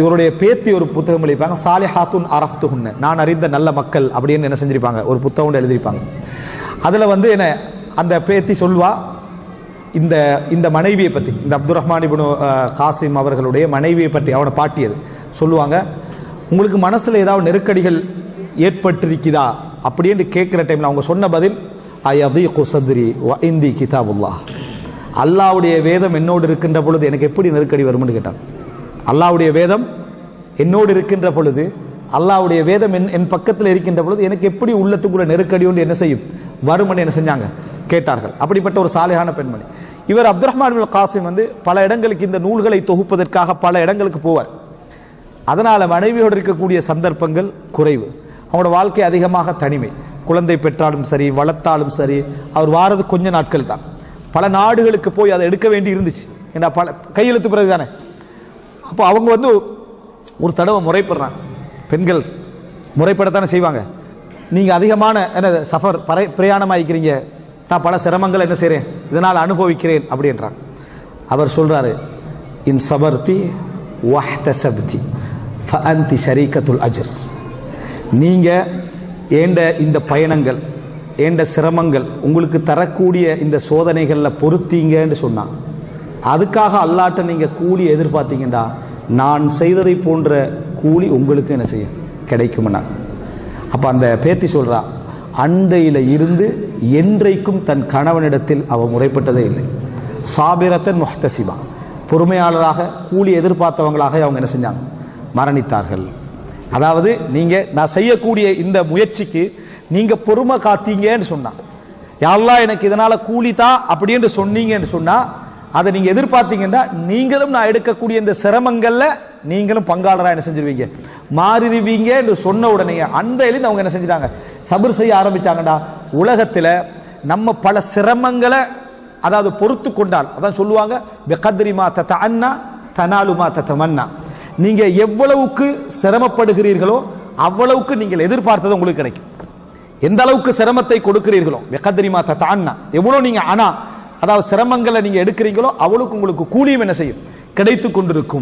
இவருடைய பேத்தி ஒரு புத்தகம் எழுதிப்பாங்க சாலிஹாத்துன் அரஃப்துஹுன்னு. நான் அறிந்த நல்ல மக்கள் அப்படின்னு என்ன செஞ்சிருப்பாங்க? ஒரு புத்தகம் எழுதியிருப்பாங்க. அதில் வந்து என்ன அந்த பேத்தி சொல்வா இந்த இந்த மனைவியை பற்றி இந்த அப்துல் ரஹ்மான் இபுனு காசிம் அவர்களுடைய மனைவியை பற்றி அவனை பாட்டியது. சொல்லுவாங்க உங்களுக்கு மனசில் ஏதாவது நெருக்கடிகள் ஏற்பட்டிருக்குதா அப்படின்னு கேட்குற டைமில் அவங்க சொன்ன பதில் ஐயதி குசத்ரி வ இந்தி கிதாபுல்லா அல்லாவுடைய வேதம் என்னோடு இருக்கின்ற பொழுது எனக்கு எப்படி நெருக்கடி வரும்னு கேட்டான். அல்லாவுடைய வேதம் என்னோடு இருக்கின்ற பொழுது அல்லாவுடைய வேதம் என் என் பக்கத்தில் இருக்கின்ற பொழுது எனக்கு எப்படி உள்ளத்துக்குள்ள நெருக்கடி உண்டு என்ன செய்யும்? வரும்னு என்ன செஞ்சாங்க? கேட்டார்கள். அப்படிப்பட்ட ஒரு சாலையான பெண்மணி. இவர் அப்துல் ரஹ்மான் காசிம் வந்து பல இடங்களுக்கு இந்த நூல்களை தொகுப்பதற்காக பல இடங்களுக்கு போவார். அதனால மனைவியோடு இருக்கக்கூடிய சந்தர்ப்பங்கள் குறைவு. அவங்களோட வாழ்க்கை அதிகமாக தனிமை. குழந்தை பெற்றாலும் சரி வளர்த்தாலும் சரி அவர் வாரது கொஞ்ச நாட்கள் தான். பல நாடுகளுக்கு போய் அதை எடுக்க வேண்டி இருந்துச்சு. ஏன்னா பல கையெழுத்து பிறகு தானே அப்போ அவங்க வந்து ஒரு தடவை முறைப்படுறாங்க. பெண்கள் முறைப்படத்தானே செய்வாங்க. நீங்கள் அதிகமான என்ன சஃபர் பறை பிரயாணமாகிக்கிறீங்க நான் பல சிரமங்கள் என்ன செய்கிறேன் இதனால் அனுபவிக்கிறேன் அப்படின்றாங்க. அவர் சொல்கிறாரு இன் சபர்த்தி வஹ்தசப்தி ஃபஅந்தி ஷரீகத்துல் அஜர். நீங்கள் ஏண்ட இந்த பயணங்கள் ஏண்ட சிரமங்கள் உங்களுக்கு தரக்கூடிய இந்த சோதனைகளில் பொருத்தீங்கன்னு சொன்னான் அதுக்காக அல்லாட்ட நீங்க கூலி எதிர்பார்த்தீங்கன்னா நான் செய்ததை போன்ற கூலி உங்களுக்கு என்ன செய்யும்? கிடைக்கும்னா. அப்ப அந்த பேத்தி சொல்றா அண்டையில இருந்து என்றைக்கும் தன் கணவனிடத்தில் அவ முறைப்பட்டதே இல்லை. சாபிரத்தன் முஹ்தசிபா. பொறுமையாளராக கூலி எதிர்பார்த்தவங்களாக அவங்க என்ன செஞ்சாங்க? மரணித்தார்கள். அதாவது நீங்க நான் செய்யக்கூடிய இந்த முயற்சிக்கு நீங்க பொறுமை காத்தீங்கன்னு சொன்னா யாரெல்லாம் எனக்கு இதனால தான் அப்படின்னு சொன்னீங்கன்னு சொன்னா அதை நீங்க எதிர்பார்த்தீங்கன்னா நீங்களும் நான் எடுக்கக்கூடிய இந்த சிரமங்கள்ல நீங்களும் பங்காளராக என்ன செஞ்சிருவீங்க? மாறிடுவீங்க என்று சொன்ன உடனே அந்த எழுந்து அவங்க என்ன செஞ்சிட்டாங்க? சபர் செய்ய ஆரம்பிச்சாங்கடா. உலகத்துல நம்ம பல சிரமங்களை அதாவது பொறுத்து கொண்டால் அதான் சொல்லுவாங்க பெகத்ரி தத்த அண்ணா தனாலு மா தத்தமன்னா நீங்க எவ்வளவுக்கு சிரமப்படுகிறீர்களோ அவ்வளவுக்கு நீங்கள் எதிர்பார்த்தது உங்களுக்கு கிடைக்கும். எந்த அளவுக்கு சிரமத்தை கொடுக்கிறீர்களோ வெக்கத்திரிமா அண்ணா எவ்வளோ நீங்க அண்ணா அதாவது சிரமங்களை நீங்க எடுக்கிறீங்களோ அவளுக்கு உங்களுக்கு கூலியும் என்ன செய்யும்? கிடைத்து கொண்டிருக்கும்.